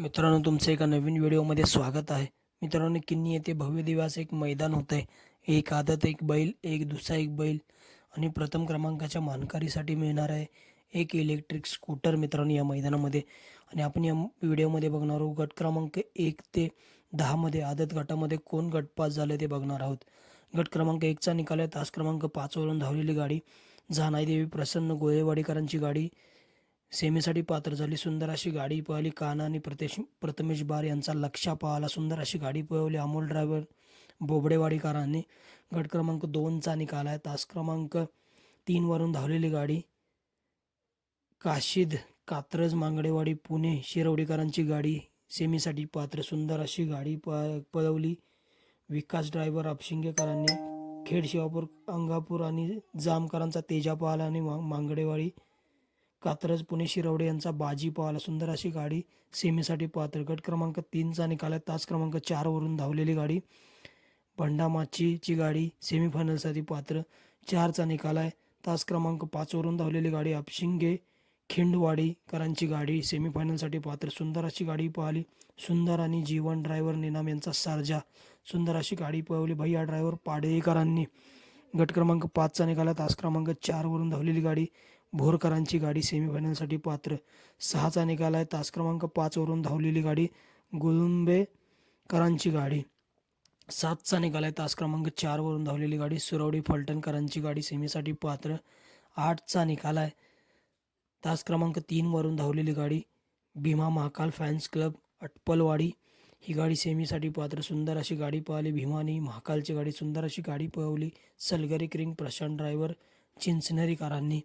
मित्रांनो तुमचं एका नवीन व्हिडिओमध्ये स्वागत आहे. मित्रांनो किन्नी येथे भव्य दिवस एक मैदान होतं आहे एक आदत एक बैल एक दुसरा एक बैल. आणि प्रथम क्रमांकाच्या मानकारीसाठी मिळणार आहे एक इलेक्ट्रिक स्कूटर मित्रांनो या मैदानामध्ये. आणि आपण या व्हिडिओमध्ये बघणार आहोत गट क्रमांक एक ते दहामध्ये आदत गटामध्ये कोण गटपास झाले ते बघणार आहोत. गट क्रमांक एकचा निकाल आहे. तास क्रमांक पाचवरून धावलेली गाडी जानाईदेवी प्रसन्न गोळेवाडीकरांची गाडी सेमीसाठी पात्र झाली. सुंदर अशी गाडी पळाली. काना आणि प्रतेश प्रथमेश बार यांचा लक्षा पळाला सुंदर अशी गाडी पळवली. अमोल ड्रायव्हर बोबडेवाडीकरांनी गट क्रमांक दोनचा निकाल आहे. तास क्रमांक तीनवरून धावलेली गाडी काशीद कात्रज मांगडेवाडी पुणे शिरवडीकरांची गाडी सेमीसाठी पात्र. सुंदर अशी गाडी प पळवली. विकास ड्रायव्हर अपशिंगेकरांनी खेड शिवापूर अंगापूर आणि जामकरांचा तेजा पाहला आणि मा मांगडेवाडी कात्रज पुणे शिरवडे यांचा बाजी पाहला. सुंदर अशी गाडी सेमीसाठी पात्र गट क्रमांक तीनचा निकाल आहे. तास क्रमांक चारवरून धावलेली गाडी. भंडामाचीची गाडी सेमीफायनलसाठी पात्र. चारचा निकाल आहे. तास क्रमांक पाचवरून धावलेली गाडी अपशिंगे खिंडवाडीकरांची गाडी सेमीफायनलसाठी पात्र. सुंदर अशी गाडी पाहिली. सुंदर आणि जीवन ड्रायव्हर निनाम यांचा सारजा. सुंदर अशी गाडी पळवली. भैया ड्रायव्हर पाडेकरांनी. गट क्रमांक पाचचा निकाला तास क्रमांक चारवरून धावलेली गाडी भोरकरांची गाडी सेमीफायनलसाठी पात्र. सहाचा निकाल आहे. तास क्रमांक पाचवरून धावलेली गाडी गुळुंबेकरांची गाडी. सातचा निकाल आहे. तास क्रमांक चारवरून धावलेली गाडी सुरवडी फलटणकरांची गाडी सेमीसाठी पात्र. आठचा निकाल आहे. तास क्रमांक तीनवरून धावलेली गाडी भीमा महाकाल फॅन्स क्लब अटपलवाडी. ही गाडी सेमीसाठी पात्र. सुंदर अशी गाडी पळाली. भीमानी महाकालची गाडी सुंदर अशी गाडी पळवली. सलगरी क्रिंग प्रशांत ड्रायव्हर चिंचनेरीकरांनी.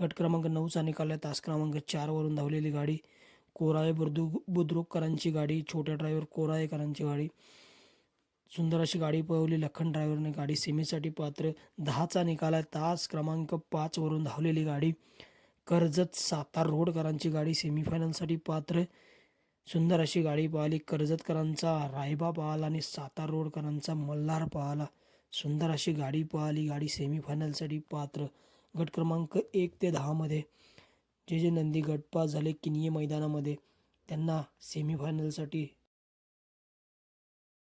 गट क्रमांक नऊचा निकाल आहे. तास क्रमांक चारवरून धावलेली गाडी कोराळे बुद्रु बुद्रुककरांची गाडी छोट्या ड्रायव्हर कोराळेकरांची गाडी सुंदर अशी गाडी पळवली. लखन ड्रायव्हरने गाडी सेमीसाठी पात्र दहाचा निकाल आहे. तास क्रमांक पाचवरून धावलेली गाडी कर्जत सातार रोडकरांची गाडी सेमीफायनलसाठी पात्र. सुंदर अशी गाडी पाहिली. कर्जतकरांचा रायबा पाहला आणि सातार रोडकरांचा मल्हार पाहला. सुंदर अशी गाडी पाहिली. गाडी सेमीफायनलसाठी पात्र. गट क्रमांक एक ते दहामध्ये जे जे नंदी गटपास झाले किनिये मैदानामध्ये त्यांना सेमीफायनलसाठी